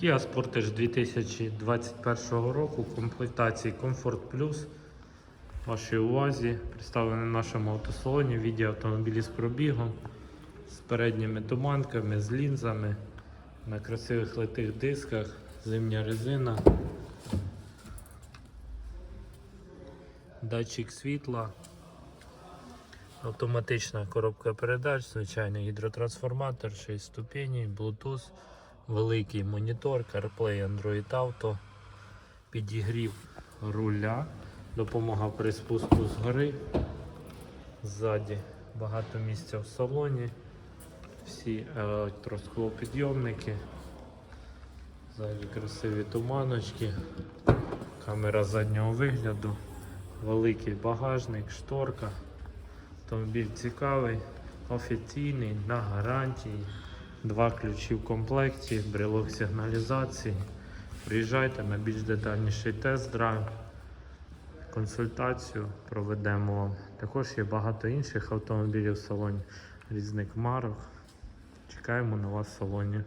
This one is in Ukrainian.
Kia Sportage 2021 року, комплектації Comfort Plus. Вашій увазі представлений в нашому автосалоні відео автомобілі з пробігом, з передніми туманками, з лінзами, на красивих литих дисках, зимня резина, датчик світла, автоматична коробка передач, звичайний гідротрансформатор, 6 ступеней, Bluetooth, великий монітор, CarPlay, Android Auto, підігрів руля, допомога при спуску з гори. Ззаді багато місця в салоні, всі електросклопідйомники, ззаді красиві туманочки, камера заднього вигляду, великий багажник, шторка. Автомобіль цікавий, офіційний, на гарантії. Два ключі в комплекті, брелок сигналізації. Приїжджайте на більш детальніший тест-драйв. Консультацію проведемо вам. Також є багато інших автомобілів в салоні різних марок. Чекаємо на вас в салоні.